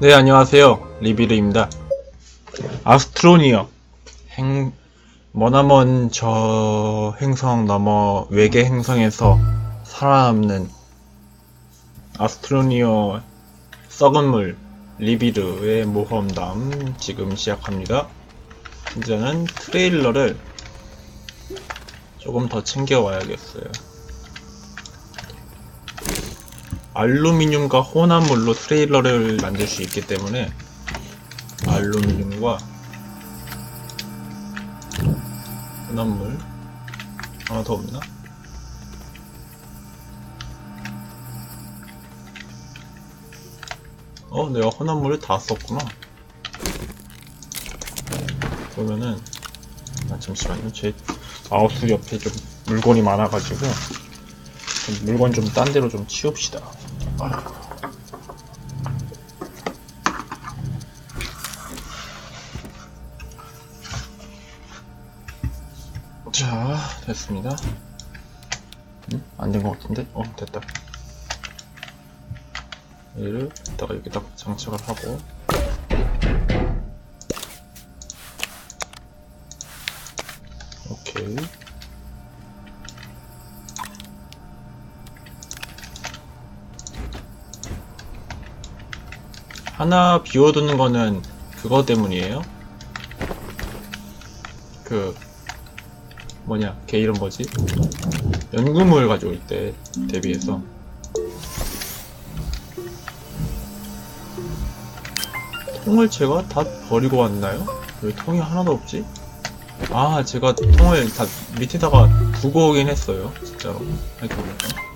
네, 안녕하세요. 리비르입니다. 아스트로니어. 행, 머나먼 저 행성 넘어 외계 행성에서 살아남는 아스트로니어 썩은 물 리비르의 모험담 지금 시작합니다. 이제는 트레일러를 조금 더 챙겨와야겠어요. 알루미늄과 혼합물로 트레일러를 만들 수 있기 때문에 알루미늄과 혼합물 하나 더 없나? 어, 내가 혼합물을 다 썼구나. 그러면은 아, 잠시만요. 제 마우스 옆에 좀 물건이 많아가지고 좀 물건 좀 딴 데로 좀 치웁시다. 자, 됐습니다. 음? 안된 것 같은데? 어, 됐다. 얘를 이따가 여기다 장착을 하고 하나 비워두는 거는 그거 때문이에요? 그 뭐냐 걔 이름 뭐지? 연구물 가져올 때 대비해서 통을 제가 다 버리고 왔나요? 왜 통이 하나도 없지? 아 제가 통을 다 밑에다가 두고 오긴 했어요 진짜로 생각해보니까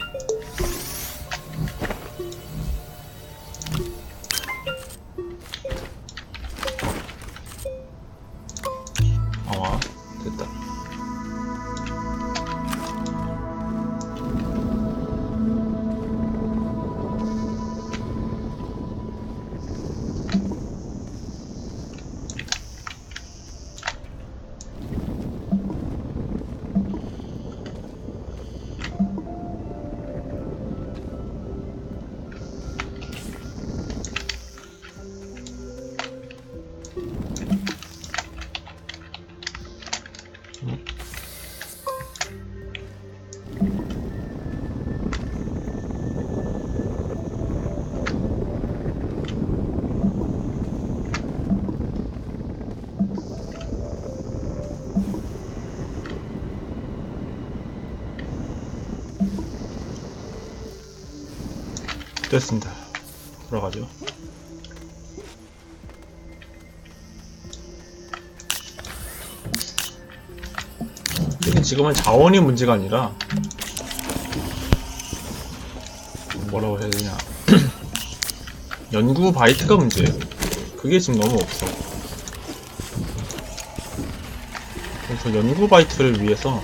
됐습니다. 근데 지금은 자원이 문제가 아니라 뭐라고 해야 되냐. 연구 바이트가 문제예요. 그게 지금 너무 없어. 그래서 연구 바이트를 위해서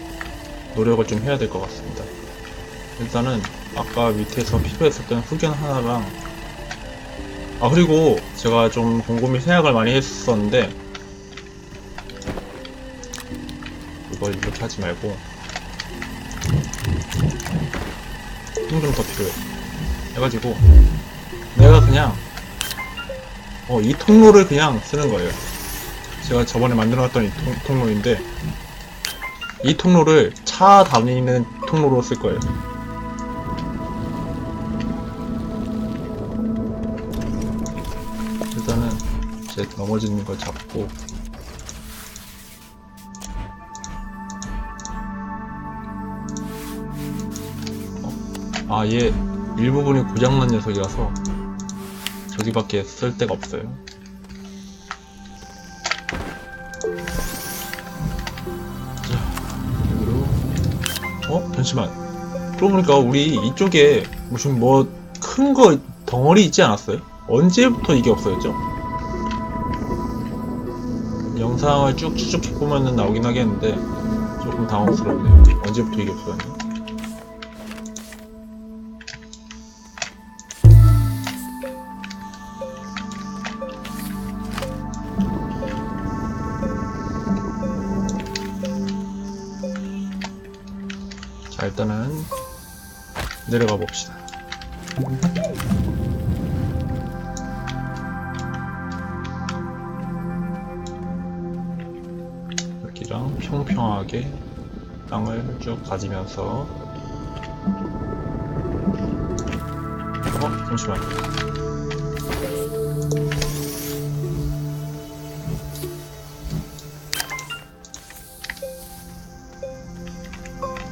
노력을 좀 해야 될 것 같습니다. 일단은 아까 밑에서 필요했었던 흑연 하나랑. 아 그리고 제가 좀 곰곰이 생각을 많이 했었는데 이걸 이렇게 하지 말고 힘좀 더 필요해. 해가지고 내가 그냥 어 이 통로를 그냥 쓰는 거예요. 제가 저번에 만들어놨던 이 통, 통로인데 이 통로를 차 다니는 통로로 쓸 거예요 일단은 제 넘어지는 걸 잡고. 아얘 일부분이 고장난 녀석이라서 저기밖에 쓸 데가 없어요. 자 여기로. 어? 잠시만. 그러고 보니까 우리 이쪽에 무슨 뭐 큰 거 덩어리 있지 않았어요? 언제부터 이게 없어졌죠? 영상을 쭉 추적해 보면 나오긴 하겠는데 조금 당황스럽네요 언제부터 이게 없어졌나? 자 일단은 내려가 봅시다 그냥 평평하게 땅을 쭉 가지면서. 어? 잠시만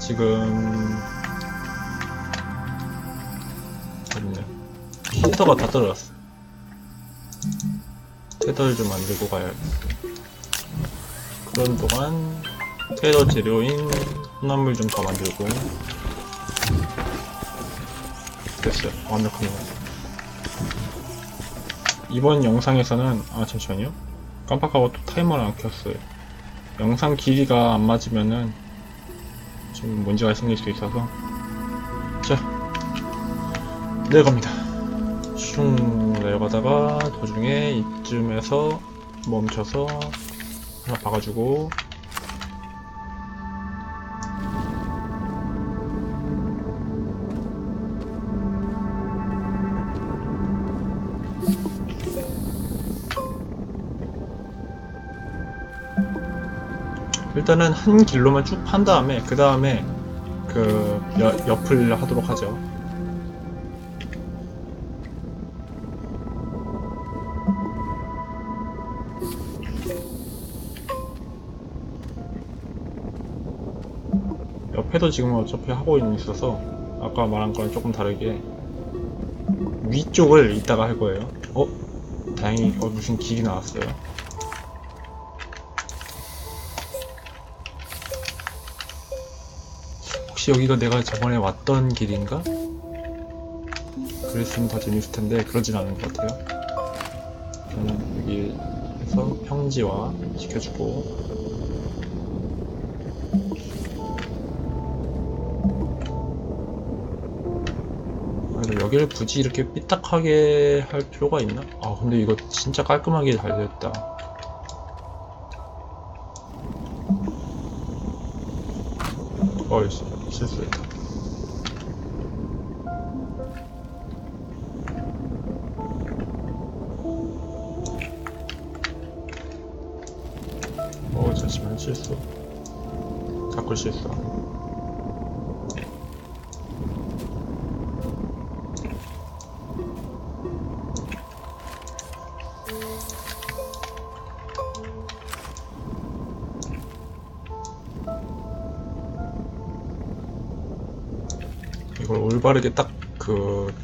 지금 어딨냐? 히터가 다 떨어졌어. 테더를 좀 만들고 가야 그런 동안 테더 재료인 혼합물 좀 더 만들고. 됐어요. 완벽합니다. 이번 영상에서는 아 잠시만요. 깜빡하고 또 타이머를 안 켰어요. 영상 길이가 안 맞으면은 좀 문제가 생길 수 있어서. 자 내려갑니다. 슝 내려가다가 도중에 이쯤에서 멈춰서 하나 박아주고 일단은 한 길로만 쭉 판 다음에 그 다음에 그 여- 옆을 하도록 하죠. 옆에도 지금 어차피 하고 있어서 아까 말한 거랑 조금 다르게 위쪽을 이따가 할 거예요. 어? 다행히 어, 무슨 길이 나왔어요. 혹시 여기가 내가 저번에 왔던 길인가? 그랬으면 더 재밌을 텐데 그러진 않은 것 같아요. 저는 여기에서 평지화 시켜주고 여기를 굳이 이렇게 삐딱하게 할 필요가 있나? 아 근데 이거 진짜 깔끔하게 잘 됐다. 어이 실수했다. 어 잠시만 실수. 자꾸 실수. 올바르게 딱 그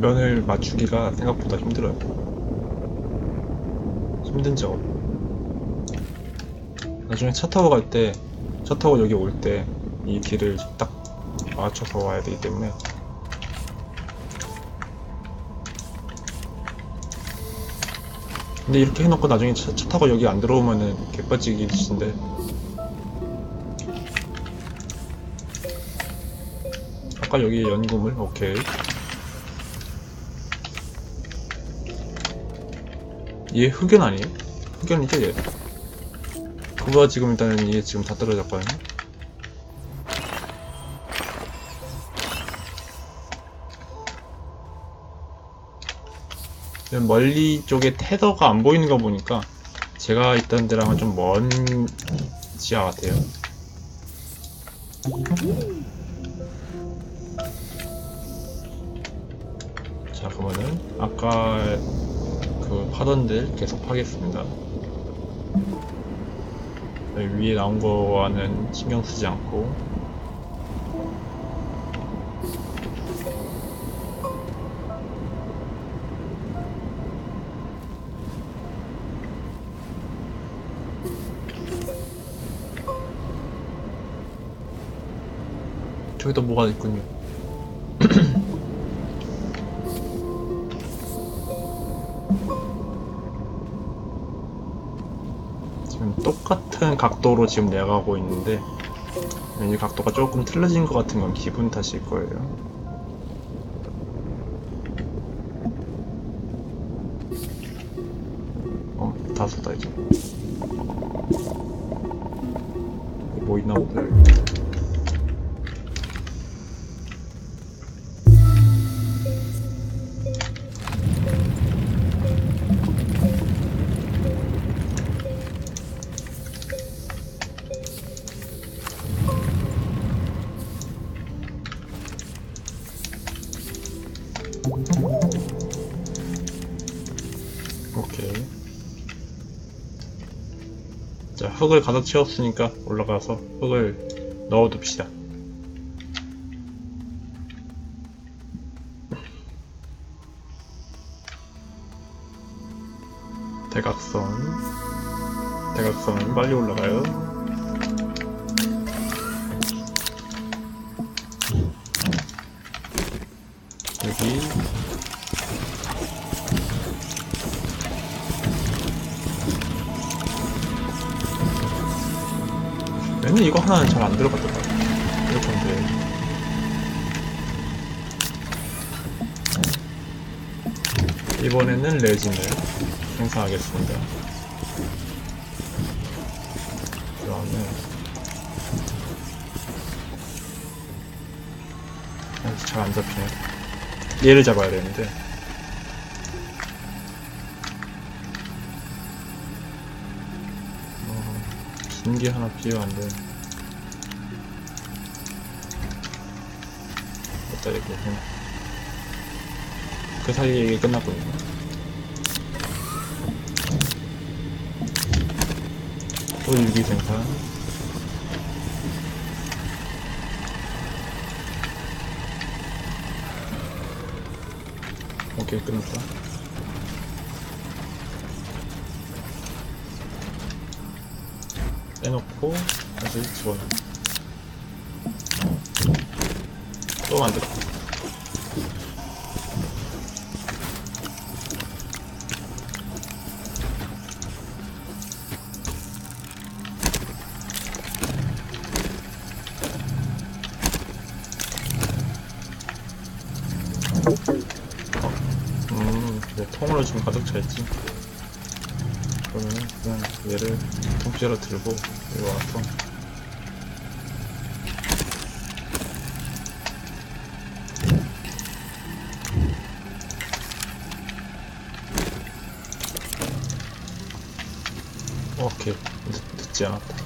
면을 맞추기가 생각보다 힘들어요. 힘든 점. 나중에 차 타고 갈 때, 차 타고 여기 올 때 이 길을 딱 맞춰서 와야 되기 때문에 근데 이렇게 해놓고 나중에 차, 차 타고 여기 안 들어오면은 개빠지기 짓인데 아까 여기 연구물? 오케이. 얘 흑연 아니에요? 흑연이죠 얘. 그거 지금 일단은 이게 지금 다 떨어졌거든요. 멀리 쪽에 테더가 안 보이는 거 보니까 제가 있던 데랑은 좀 먼 지하 같아요 아까 그 파던 들 계속 하겠습니다. 여기 위에 나온 거와는 신경 쓰지 않고. 저기도 뭐가 있군요 지금 똑같은 각도로 지금 내가고 있는데 왠지 각도가 조금 틀려진 것 같은 건 기분 탓일 거예요. 어, 다 쏟아 이제. 뭐 있나 보다. 흙을 가득 채웠으니까 올라가서 흙을 넣어둡시다. 대각선. 대각선 빨리 올라가요. 하나는 잘 안 들어갔더라. 이렇게 하면 돼. 이번에는 레진을 생성하겠습니다. 그 다음에 잘안 잡히네. 얘를 잡아야 되는데 어, 긴게 하나 필요한데 이거 그냥 그 사이에 이게 끝났거든요 또 유기 생산. 오케이 끝났다. 빼놓고 다시 집어넣어 또 만들어 음, 네, 통으로 지금 가득 차 있지. 그러면은 그냥 얘를 통째로 들고 이거 와서 오케이 늦, 늦지 않았다.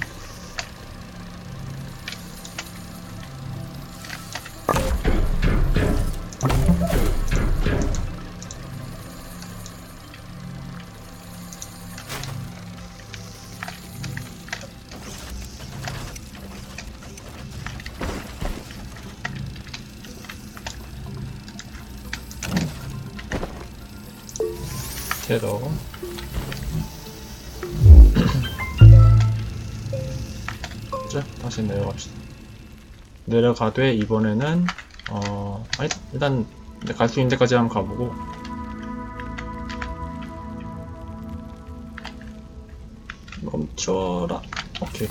자 다시 내려갑시다. 내려가되 이번에는 어 아니 일단 갈 수 있는 데까지 한번 가보고. 멈춰라. 오케이.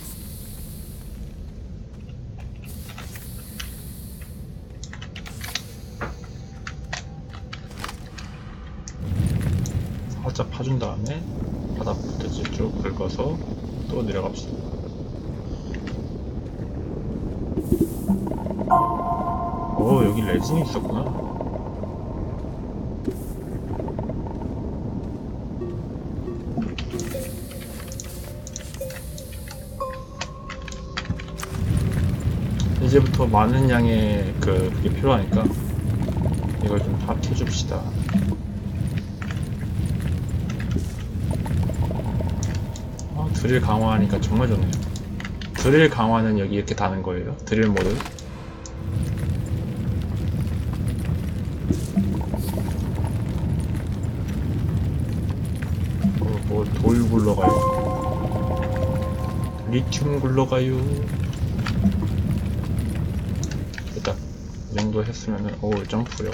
살짝 파준 다음에 바닥 부터 이제 쭉 긁어서 또 내려갑시다. 오 여기 레진이 있었구나. 이제부터 많은 양의 그 그게 필요하니까 이걸 좀 합해 줍시다. 아, 드릴 강화하니까 정말 좋네요. 드릴 강화는 여기 이렇게 다는 거예요. 드릴 모드. 어, 뭐돌 굴러가요. 리튬 굴러가요. 일단 이 정도 했으면은 오 점프요.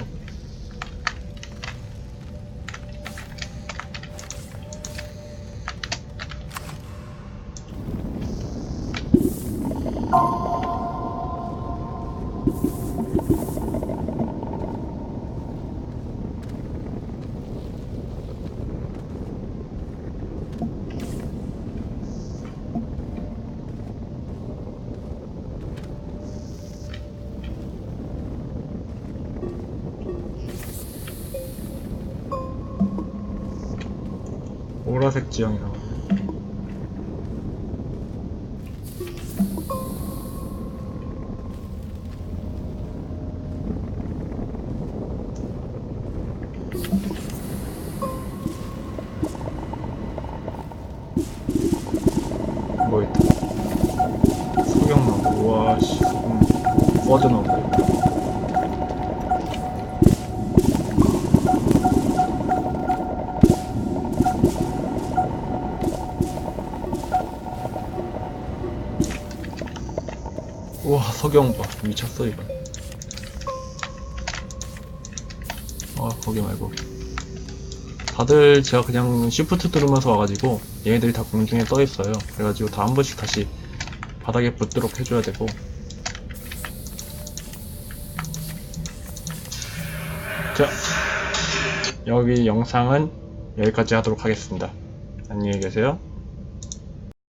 보라색 지형이 나오 네. 뻗어놓고. 우와 석영 봐. 미쳤어 이거. 아 거기 말고. 다들 제가 그냥 시프트 누르면서 와가지고 얘네들이 다 공중에 떠 있어요. 그래가지고 다 한 번씩 다시 바닥에 붙도록 해줘야 되고 자 여기 영상은 여기까지 하도록 하겠습니다. 안녕히 계세요